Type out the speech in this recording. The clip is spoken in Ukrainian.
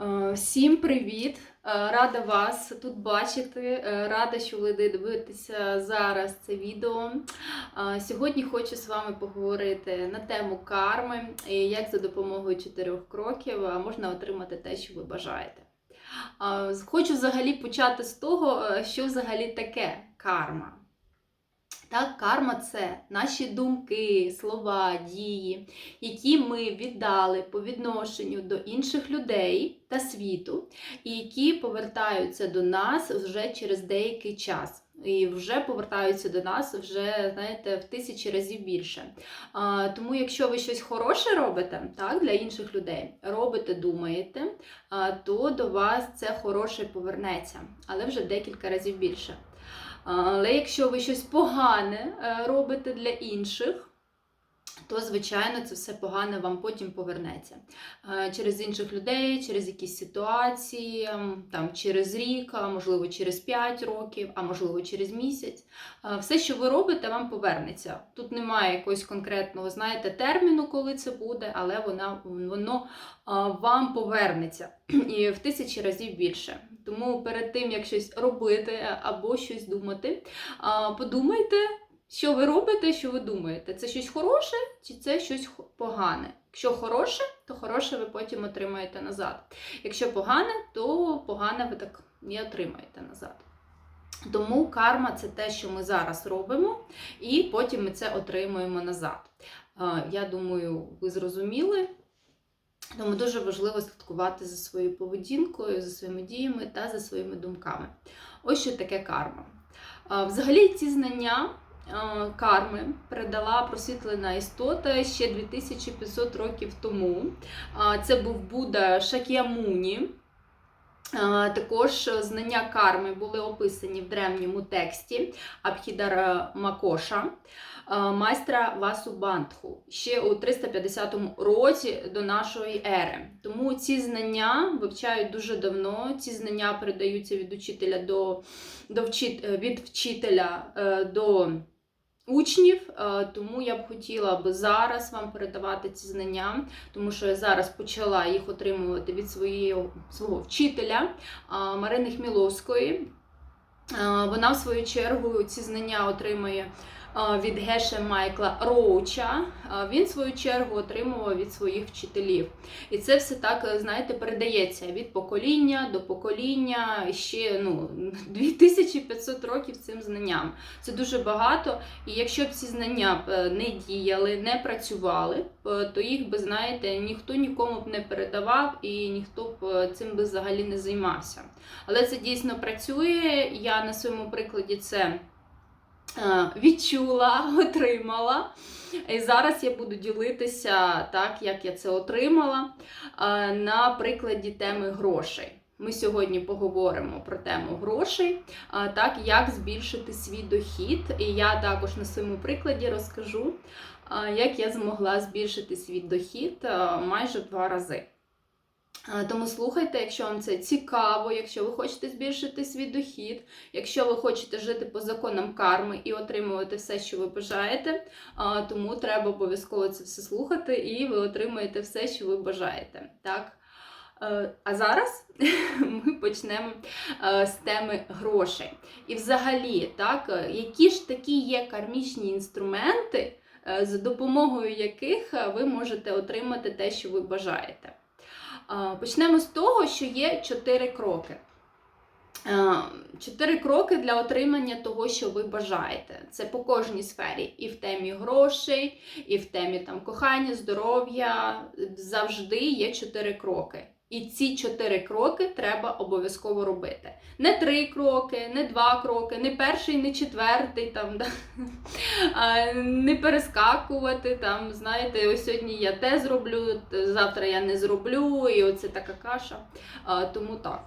Е, Всім привіт! Е, Рада вас тут бачити. Е, Рада, що ви дивитеся зараз це відео. Сьогодні хочу з вами поговорити на тему карми і як за допомогою чотирьох кроків можна отримати те, що ви бажаєте. Хочу взагалі почати з того, що взагалі таке карма. Так, карма це наші думки, слова, дії, які ми віддали по відношенню до інших людей та світу, і які повертаються до нас вже через деякий час. І вже повертаються до нас вже, знаєте, в тисячі разів більше. А, тому, якщо ви щось хороше робите так, для інших людей, робите, думаєте, а, то до вас це хороше повернеться, але вже декілька разів більше. Але якщо ви щось погане е, робите для інших, то, звичайно, це все погане вам потім повернеться. Е, Через інших людей, через якісь ситуації, там, через рік, а можливо, через 5 років, а можливо, через місяць. Е, Все, що ви робите, вам повернеться. Тут немає якогось конкретного, знаєте, терміну, коли це буде, але вона, воно вам повернеться і в тисячі разів більше. Тому перед тим, як щось робити або щось думати, подумайте, що ви робите, що ви думаєте. Це щось хороше чи це щось погане? Якщо хороше, то хороше ви потім отримаєте назад. Якщо погане, то погане ви так не отримаєте назад. Тому карма це те, що ми зараз робимо, і потім ми це отримуємо назад. Я думаю, ви зрозуміли. Тому дуже важливо слідкувати за своєю поведінкою, за своїми діями та за своїми думками. Ось що таке карма. Взагалі, ці знання карми передала просвітлена істота ще 2500 років тому. Це був Будда Шак'ямуні. А, Також знання карми були описані в древньому тексті Абхідара Макоша, майстра Васу Бандху ще у 350 році до нашої ери. Тому ці знання вивчають дуже давно. Ці знання передаються від учителя до, до вчит, від вчителя е, до учнів. Е, Тому я б хотіла би зараз вам передавати ці знання, тому що я зараз почала їх отримувати від своєї, свого вчителя Марини Хміловської. Вона, в свою чергу, ці знання отримує а, від Геша Майкла Роуча. Він, в свою чергу, отримував від своїх вчителів. І це все так, е, знаєте, передається від покоління до покоління ще ну, 2500 років цим знанням. Це дуже багато. І якщо б ці знання е, не діяли, не працювали, то їх би, знаєте, ніхто нікому б не передавав і ніхто б е, цим би взагалі не займався. Але це дійсно працює. Я на своєму прикладі це е, відчула, отримала. І зараз я буду ділитися так, як я це отримала, е, на прикладі теми грошей. Ми сьогодні поговоримо про тему грошей, так як збільшити свій дохід. І я також на своєму прикладі розкажу, як я змогла збільшити свій дохід майже два рази. А, Тому слухайте, якщо вам це цікаво, якщо ви хочете збільшити свій дохід, якщо ви хочете жити по законам карми і отримувати все, що ви бажаєте, тому треба обов'язково це все слухати, і ви отримаєте все, що ви бажаєте. Так? Е, А зараз ми почнемо е, з теми грошей. І взагалі, так, е, які ж такі є кармічні інструменти, е, за допомогою яких е, ви можете отримати те, що ви бажаєте. Почнемо з того, що є чотири кроки. Е, Чотири кроки для отримання того, що ви бажаєте. Це по кожній сфері, і в темі грошей, і в темі там кохання, здоров'я. Завжди є чотири кроки. І ці чотири кроки треба обов'язково робити. Не три кроки, не два кроки, не перший, не четвертий, там, да. А, не перескакувати. Там, знаєте, ось сьогодні я те зроблю, завтра я не зроблю, і оце така каша. А, Тому так.